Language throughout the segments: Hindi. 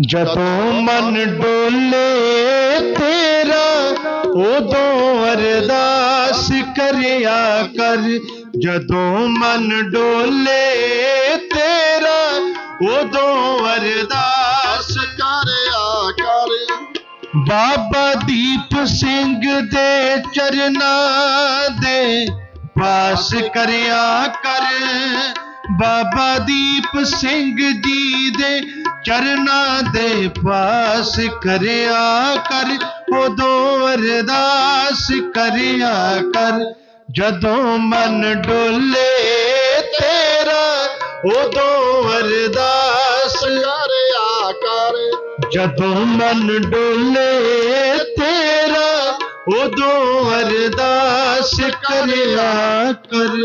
ਜਦੋਂ ਮਨ ਡੋਲੇ ਤੇਰਾ ਉਦੋਂ ਅਰਦਾਸ ਕਰਿਆ ਕਰ ਜਦੋਂ ਮਨ ਡੋਲੇ ਤੇਰਾ ਉਦੋਂ ਅਰਦਾਸ ਕਰਿਆ ਕਰ ਬਾਬਾ ਦੀਪ ਸਿੰਘ ਦੇ ਚਰਨਾਂ ਦੇ ਪਾਸ ਕਰਿਆ ਕਰ ਬਾਬਾ ਦੀਪ ਸਿੰਘ ਜੀ ਦੇ ਚਰਨਾਂ ਦੇ ਪਾਸ ਕਰਿਆ ਕਰ ਉਦੋਂ ਅਰਦਾਸ ਕਰਿਆ ਕਰ ਜਦੋਂ ਮਨ ਡੋਲੇ ਤੇਰਾ ਉਦੋਂ ਅਰਦਾਸ ਕਰਿਆ ਕਰ ਜਦੋਂ ਮਨ ਡੋਲੇ ਤੇਰਾ ਉਦੋਂ ਅਰਦਾਸ ਕਰਿਆ ਕਰ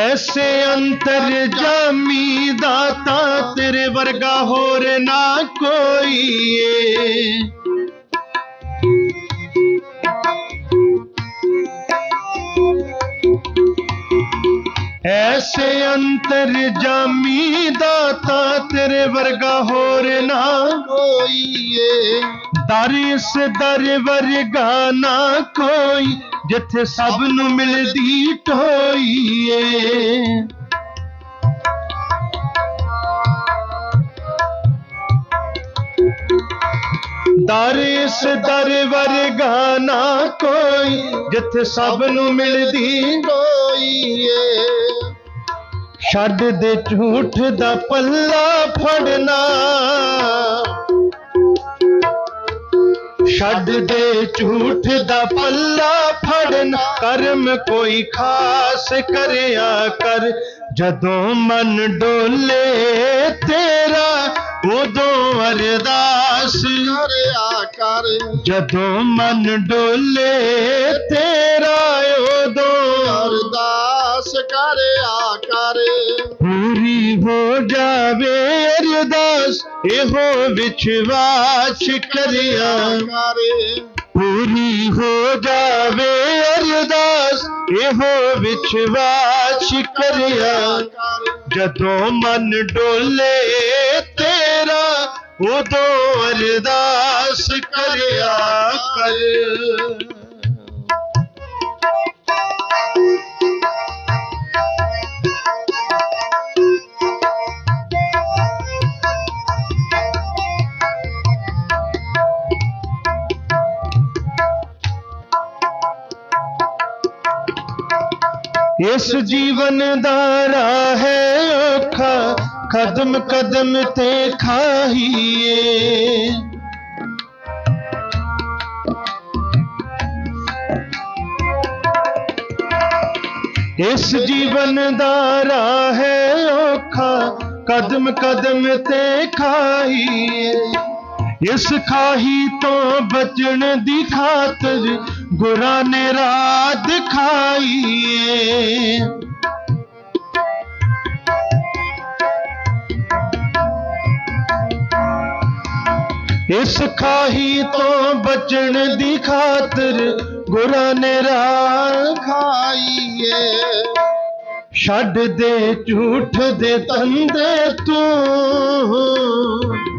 ऐसे अंतर जामी दाता, तेरे वर्गा होर ना कोई ऐसे अंतर जामी दाता, तेरे वर्गा होर ना कोई ਦਰ ਇਸ ਦਰ ਵਰਗਾ ਨਾ ਕੋਈ ਜਿੱਥੇ ਸਭ ਨੂੰ ਮਿਲਦੀ ਢੋਈ ਏ ਦਰ ਇਸ ਦਰ ਵਰਗਾ ਨਾ ਕੋਈ ਜਿੱਥੇ ਸਭ ਨੂੰ ਮਿਲਦੀ ਕੋਈ ਏ ਛੱਡ ਦੇ ਝੂਠ ਦਾ ਪੱਲਾ ਫੜਨਾ ਛੱਡ ਦੇ ਝੂਠ ਦਾ ਪੱਲਾ ਫੜਨ ਕਰਮ ਕੋਈ ਖਾਸ ਕਰਿਆ ਕਰ ਜਦੋਂ ਮਨ ਡੋਲੇ ਤੇਰਾ ਉਦੋਂ ਅਰਦਾਸ ਕਰਿਆ ਕਰ ਜਦੋਂ ਮਨ ਡੋਲੇ ਤੇਰਾ ਉਦੋਂ ਅਰਦਾਸ ਕਰਿਆ ਕਰ ਪੂਰੀ ਹੋ ਜਾਵੇ ਅਰਦਾਸ हो विश्वास करिया। पूरी हो जावे अरदास हो विश्वास करिया। जदों मन डोले तेरा, उदो अरदास करिया कर ਇਸ ਜੀਵਨ ਦਾ ਰਾਹ ਹੈ ਔਖਾ ਕਦਮ ਕਦਮ ਤੇ ਖਾਹੀਏ ਇਸ ਜੀਵਨ ਦਾ ਰਾਹ ਹੈ ਔਖਾ ਕਦਮ ਕਦਮ ਤੇ ਖਾਹੀਏ ਇਸ ਖਾਹੀ ਤੋਂ ਬਚਣ ਦੀ ਖਾਤਰ ਗੁਰਾਂ ਨੇ ਰਾਹ ਦਿਖਾਈਏ ਇਸ ਖਾਹੀ ਤੋਂ ਬਚਣ ਦੀ ਖਾਤਰ ਗੁਰਾਂ ਨੇ ਰਾਹ ਖਾਈਏ। ਛੱਡ ਦੇ ਝੂਠ ਦੇ ਧੰਦੇ ਤੂੰ।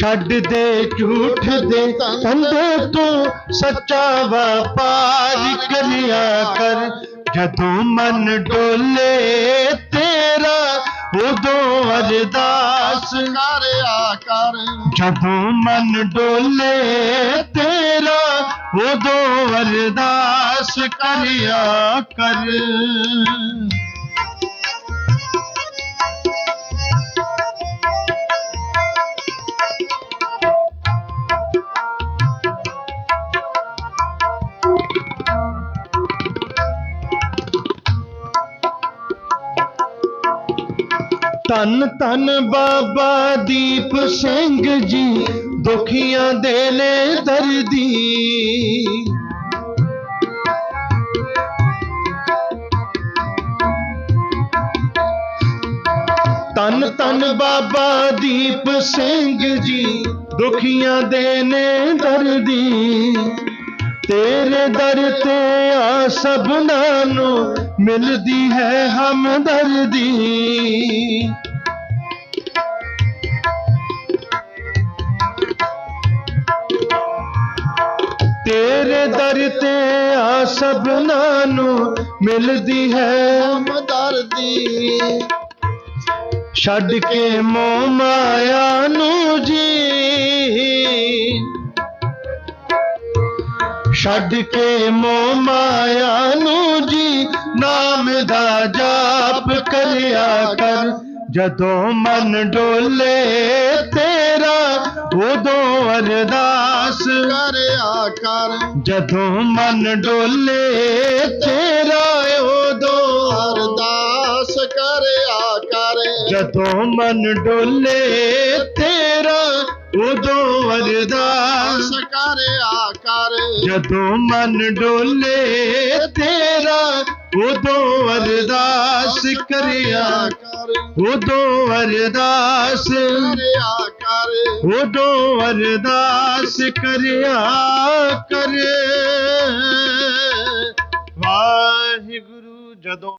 ਛੱਡ ਦੇ ਝੂਠ ਦੇ ਧੰਦੇ ਤੂੰ ਸੱਚਾ ਵਪਾਰ ਕਰਿਆ ਕਰ ਜਦੋਂ ਮਨ ਡੋਲੇ ਤੇਰਾ ਉਦੋਂ ਅਰਦਾਸ ਕਰਿਆ ਕਰ ਜਦੋਂ ਮਨ ਡੋਲੇ ਤੇਰਾ ਉਦੋਂ ਅਰਦਾਸ ਕਰਿਆ ਕਰ ਧੰਨ ਧੰਨ ਬਾਬਾ ਦੀਪ ਸਿੰਘ ਜੀ ਦੁਖੀਆਂ ਦੇ ਨੇ ਦਰਦੀ ਤਨ ਤਨ ਬਾਬਾ ਦੀਪ ਸਿੰਘ ਜੀ ਦੁਖੀਆਂ ਦੇ ਨੇ ਦਰਦੀ ਤੇਰੇ ਦਰ ਤੇ ਆ ਸਭਨਾਂ ਨੂੰ ਮਿਲਦੀ ਹੈ ਹਮਦਰਦੀ ਸਭਨਾਂ ਨੂੰ ਮਿਲਦੀ ਹੈ ਹਮਦਰਦੀ ਛੱਡ ਕੇ ਮੋਹ ਮਾਇਆ ਨੂੰ ਜੀ ਛੱਡ ਕੇ ਮੋਹ ਮਾਇਆ ਨੂੰ ਜੀ ਨਾਮ ਦਾ ਜਾਪ ਕਰਿਆ ਕਰ ਜਦੋਂ ਮਨ ਡੋਲੇ ਤੇਰਾ दो अरदास। कर आकर। जदों मन डोले तेरा ओ दो अरदास कर आकर। जदों मन डोले तेरा उदो अरदास। कर आकर। जदों मन डोले तेरा उदो अरदास कर आकर। उदो अरदास। कर आकर। ਕਰ। ਉਦੋਂ ਅਰਦਾਸ ਕਰਿਆ ਕਰ। ਵਾਹਿਗੁਰੂ ਜਦੋਂ